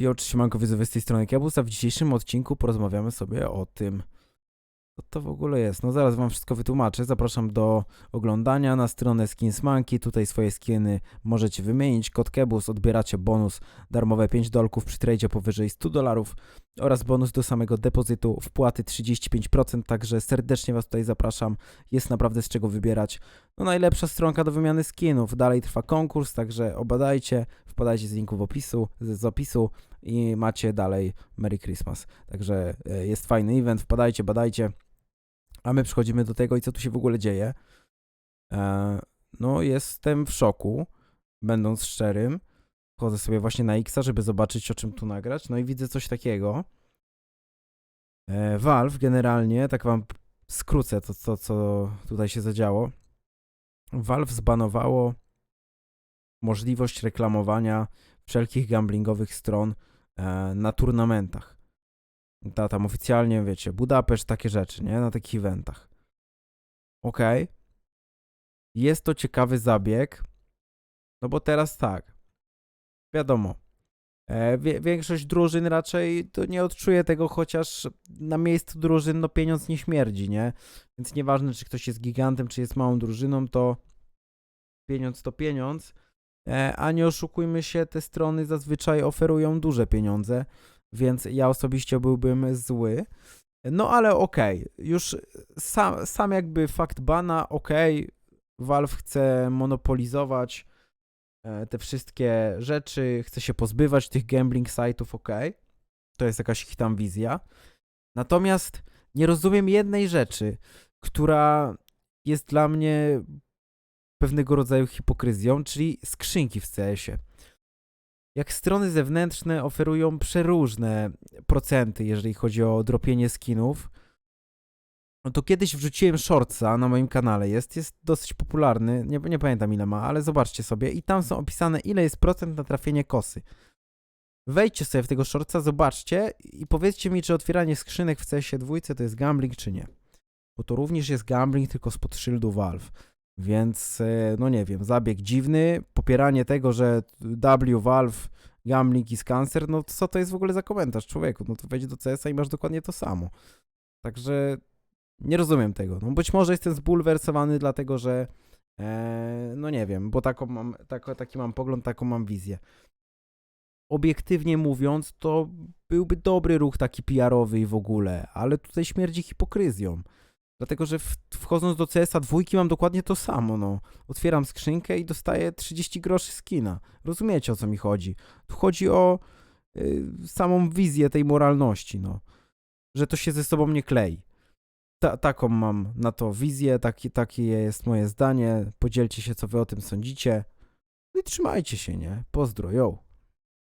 I oczywiście manko z tej strony Kiabus, a w dzisiejszym odcinku porozmawiamy sobie o tym, co to w ogóle jest. No zaraz wam wszystko wytłumaczę. Zapraszam do oglądania na stronę Skins Monkey. Tutaj swoje skiny możecie wymienić. Kod Kebus, odbieracie bonus darmowe 5 dolków przy tradzie powyżej 100 dolarów oraz bonus do samego depozytu wpłaty 35%, także serdecznie was tutaj zapraszam. Jest naprawdę z czego wybierać. No najlepsza stronka do wymiany skinów. Dalej trwa konkurs, także obadajcie, wpadajcie z linku w opisu, z, z opisu i macie dalej Merry Christmas. Także e, jest fajny event, wpadajcie, badajcie. A my przechodzimy do tego i co tu się w ogóle dzieje. E, no jestem w szoku, będąc szczerym. Wchodzę sobie właśnie na Xa, żeby zobaczyć o czym tu nagrać. No i widzę coś takiego. E, Valve generalnie, tak wam skrócę to, to, co tutaj się zadziało. Valve zbanowało możliwość reklamowania wszelkich gamblingowych stron e, na turnamentach. Ta, tam oficjalnie, wiecie, Budapeszt, takie rzeczy, nie? Na takich eventach. Okej. Jest to ciekawy zabieg, no bo teraz tak, wiadomo, e, większość drużyn raczej to nie odczuje tego, chociaż na miejscu drużyn no pieniądz nie śmierdzi, nie? Więc nieważne, czy ktoś jest gigantem, czy jest małą drużyną, to pieniądz to pieniądz. E, a nie oszukujmy się, te strony zazwyczaj oferują duże pieniądze, więc ja osobiście byłbym zły. No ale okej, już sam, sam jakby fakt bana, okej, Valve chce monopolizować e, te wszystkie rzeczy, chce się pozbywać tych gambling site'ów, okej, to jest jakaś ich tam wizja. Natomiast nie rozumiem jednej rzeczy, która jest dla mnie pewnego rodzaju hipokryzją, czyli skrzynki w CS-ie. Jak strony zewnętrzne oferują przeróżne procenty, jeżeli chodzi o dropienie skinów, no to kiedyś wrzuciłem shortsa na moim kanale, jest, jest dosyć popularny, nie, nie pamiętam ile ma, ale zobaczcie sobie i tam są opisane ile jest procent na trafienie kosy. Wejdźcie sobie w tego shortsa, zobaczcie i powiedzcie mi, czy otwieranie skrzynek w CS dwójce to jest gambling, czy nie. Bo to również jest gambling, tylko spod szyldu Valve. Więc, e, no nie wiem, zabieg dziwny, popieranie tego, że W, Valve, gambling is cancer, no co to jest w ogóle za komentarz, człowieku? No to wejdź do CS-a i masz dokładnie to samo. Także nie rozumiem tego. No być może jestem zbulwersowany, dlatego że, e, no nie wiem, bo taką mam, tako, taki mam pogląd, taką mam wizję. Obiektywnie mówiąc, to byłby dobry ruch taki PR-owy i w ogóle, ale tutaj śmierdzi hipokryzją. Dlatego, że w, wchodząc do CS-a dwójki mam dokładnie to samo, no. Otwieram skrzynkę i dostaję 30 groszy skina. Rozumiecie, o co mi chodzi? Tu chodzi o y, samą wizję tej moralności, no. Że to się ze sobą nie klei. Ta, taką mam na to wizję, taki, takie jest moje zdanie. Podzielcie się, co wy o tym sądzicie. No i trzymajcie się, nie? Pozdro, yo.